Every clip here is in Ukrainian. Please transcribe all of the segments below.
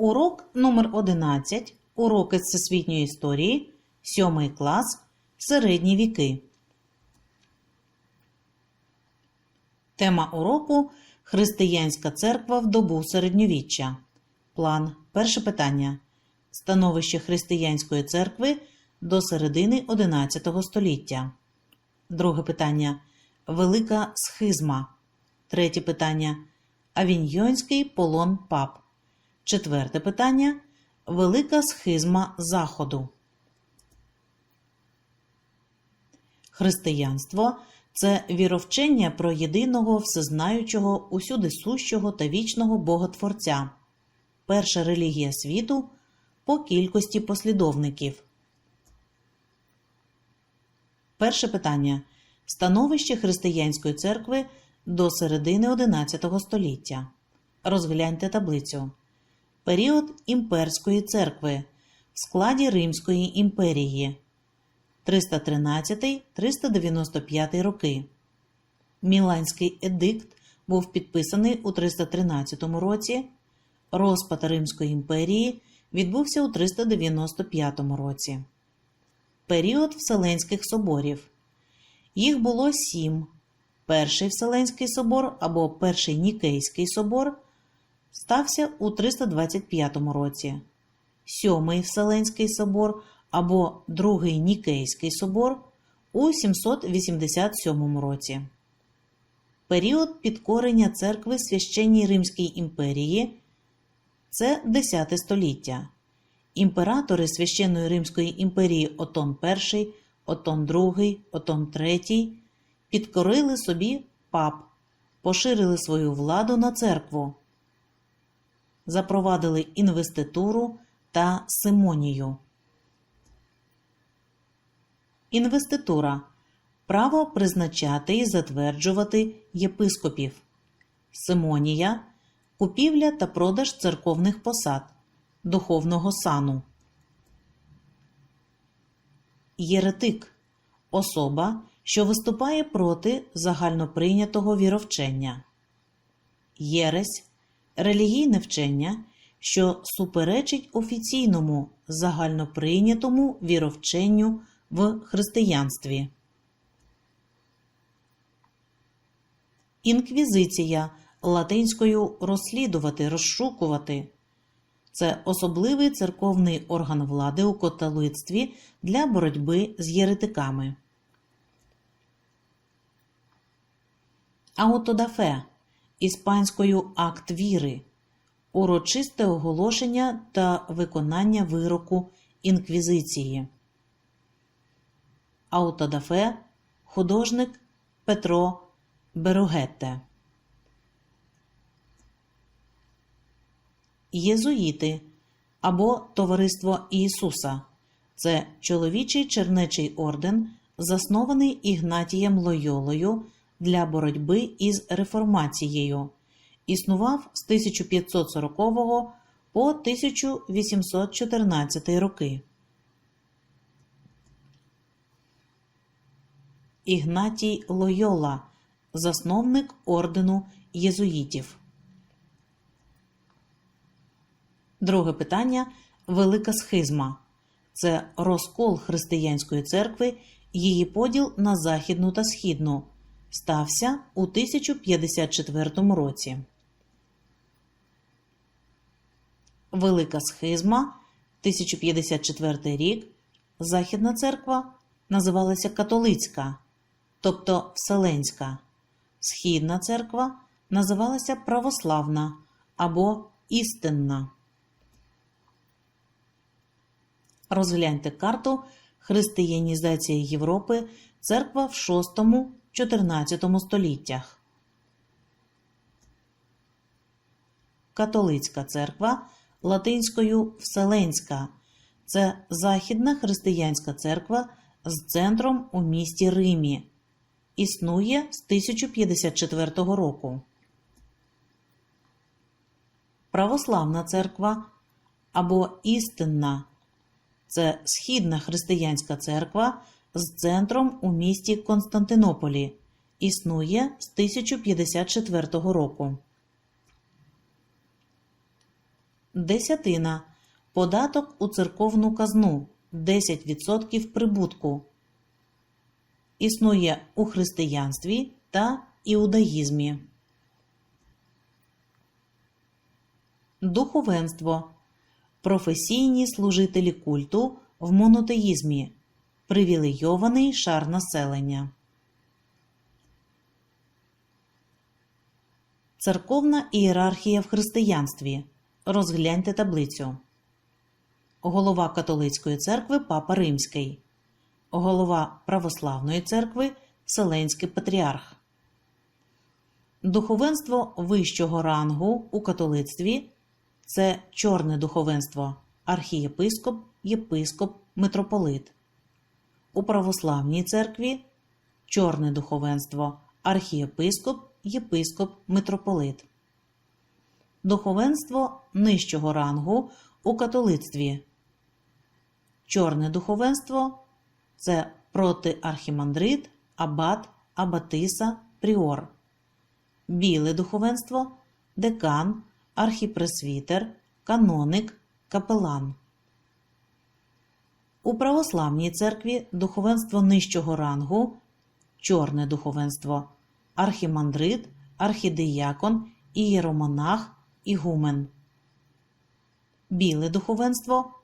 Урок номер 11. Уроки з всесвітньої історії. 7 клас. Середні віки. Тема уроку Християнська церква в добу середньовіччя. План. Перше питання. Становище християнської церкви до середини XI століття. Друге питання. Велика схизма. Третє питання. Авіньйонський полон пап. Четверте питання. Велика схизма Заходу. Християнство це віровчення про єдиного всезнаючого, усюди сущого та вічного Боготворця. Перша релігія світу по кількості послідовників. Перше питання. Становище християнської церкви до середини XI століття. Розгляньте таблицю. Період імперської церкви в складі Римської імперії 313-395 роки. Міланський едикт був підписаний у 313 році. Розпад Римської імперії відбувся у 395 році. Період Вселенських соборів. Їх було сім. Перший Вселенський собор або Перший Нікейський собор стався у 325 році, Сьомий Вселенський собор або Другий Нікейський собор у 787 році. Період підкорення церкви Священній Римській імперії це 10 століття. Імператори Священної Римської імперії Отон І, Отон II, Отон III підкорили собі пап, поширили свою владу на церкву, запровадили інвеституру та симонію. Інвеститура право призначати і затверджувати єпископів. Симонія купівля та продаж церковних посад, духовного сану. Єретик особа, що виступає проти загальноприйнятого віровчення. Єресь релігійне вчення, що суперечить офіційному загальноприйнятому віровченню в християнстві. Інквізиція латинською розслідувати, розшукувати. Це особливий церковний орган влади у католицтві для боротьби з єретиками. Аутодафе іспанською акт віри, урочисте оголошення та виконання вироку інквізиції. Аутодафе художник Петро Беругетте. Єзуїти або Товариство Ісуса це чоловічий чернечий орден, заснований Ігнатієм Лойолою для боротьби із реформацією. Існував з 1540 по 1814 роки. Ігнатій Лойола, засновник ордену єзуїтів. Друге питання Велика схизма. Це розкол християнської церкви, її поділ на західну та східну. Стався у 1054 році. Велика схизма 1054 рік. Західна церква називалася католицька, тобто Вселенська. Східна церква називалася православна або істинна. Розгляньте карту Християнізація Європи, церква в 6-14 століттях. Католицька церква латинською Вселенська. Це Західна християнська церква з центром у місті Римі. Існує з 1054 року. Православна церква або істинна це Східна християнська церква з центром у місті Константинополі. Існує з 1054 року. Десятина. Податок у церковну казну 10% прибутку. Існує у християнстві та іудаїзмі. Духовенство. Професійні служителі культу в монотеїзмі. Привілейований шар населення. Церковна ієрархія в християнстві. Розгляньте таблицю. Голова католицької церкви Папа Римський. Голова Православної церкви Вселенський патріарх. Духовенство вищого рангу у католицтві це чорне духовенство архієпископ, єпископ, митрополит. У православній церкві чорне духовенство архієпископ, єпископ, митрополит. Духовенство нижчого рангу у католицтві. Чорне духовенство це протиархімандрит, абат, абатиса, пріор. Біле духовенство декан, архіпресвітер, каноник, капелан. У православній церкві духовенство нижчого рангу, чорне духовенство, архімандрит, архідеякон, ієромонах, ігумен. Біле духовенство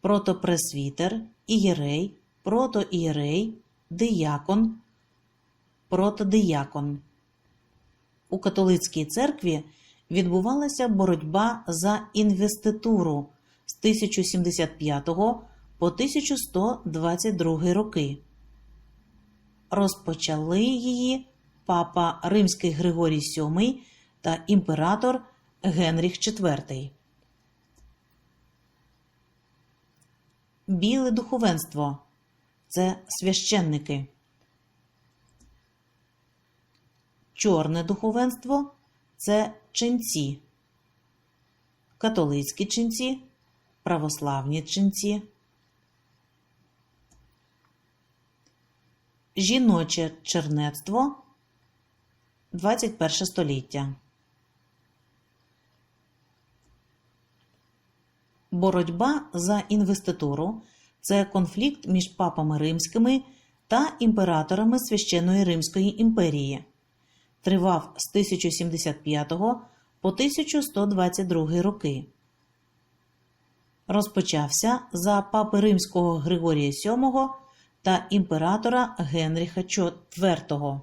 протопресвітер, ієрей, протоієрей, диякон, протодиякон. У католицькій церкві відбувалася боротьба за інвеституру з 1075 по 1122 роки. Розпочали її папа Римський Григорій VII та імператор Генріх IV. Біле духовенство це священники. Чорне духовенство це ченці, католицькі ченці, православні ченці, жіноче чернецтво 21 століття. Боротьба за інвеституру це конфлікт між папами римськими та імператорами Священної Римської імперії. Тривав з 1075 по 1122 роки. Розпочався за папи Римського Григорія VII та імператора Генріха IV.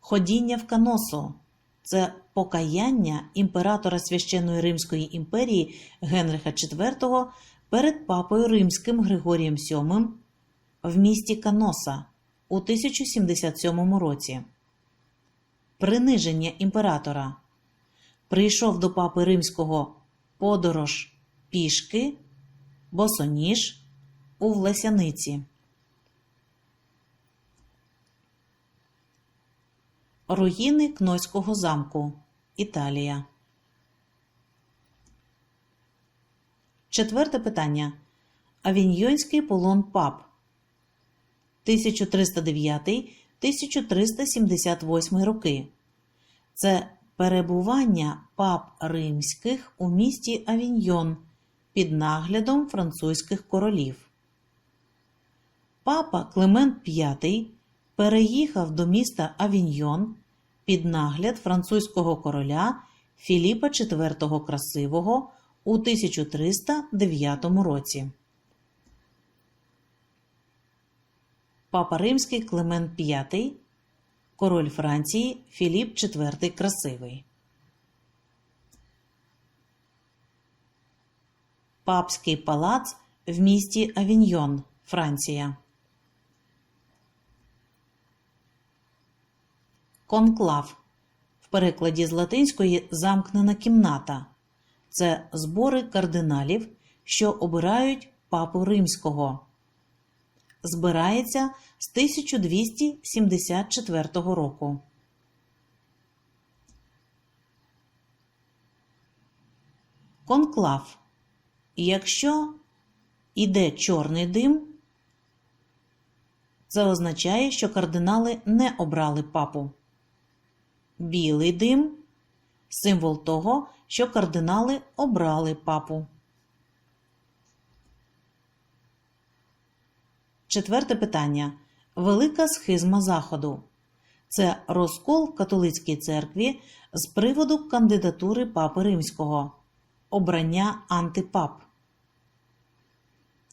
Ходіння в Каносу це покаяння імператора Священної Римської імперії Генриха IV перед папою Римським Григорієм VII в місті Каноса у 1077 році. Приниження імператора прийшов до папи Римського подорож пішки, босоніж у Влесяниці. Руїни Кнойського замку. Італія. Четверте питання. Авіньйонський полон пап 1309-1378 роки. Це перебування пап римських у місті Авіньйон під наглядом французьких королів. Папа Климент V переїхав до міста Авіньйон під нагляд французького короля Філіпа IV Красивого у 1309 році. Папа Римський Климент V, король Франції Філіп IV Красивий. Папський палац в місті Авіньйон, Франція. Конклав в перекладі з латинської замкнена кімната. Це збори кардиналів, що обирають папу римського. Збирається з 1274 року. Конклав. Якщо іде чорний дим, це означає, що кардинали не обрали папу білий дим символ того, що кардинали обрали папу. Четверте питання. Велика схизма Заходу. Це розкол в католицькій церкві з приводу кандидатури Папи Римського, обрання антипап.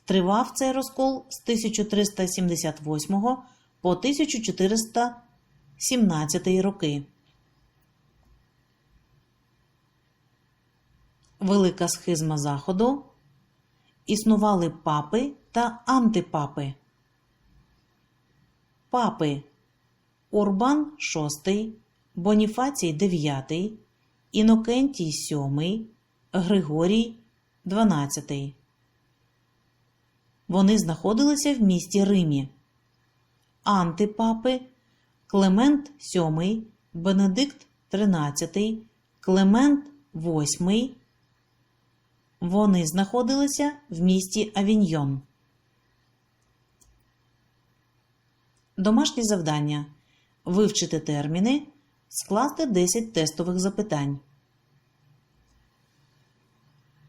Тривав цей розкол з 1378 по 1417 роки. Велика схизма Заходу. Існували папи та антипапи. Папи Урбан VI, Боніфацій IX, Інокентій VII, Григорій XII. Вони знаходилися в місті Римі. Антипапи Клемент VII, Бенедикт XIII, Клемент VIII. Вони знаходилися в місті Авіньйон. Домашні завдання. Вивчити терміни, скласти 10 тестових запитань.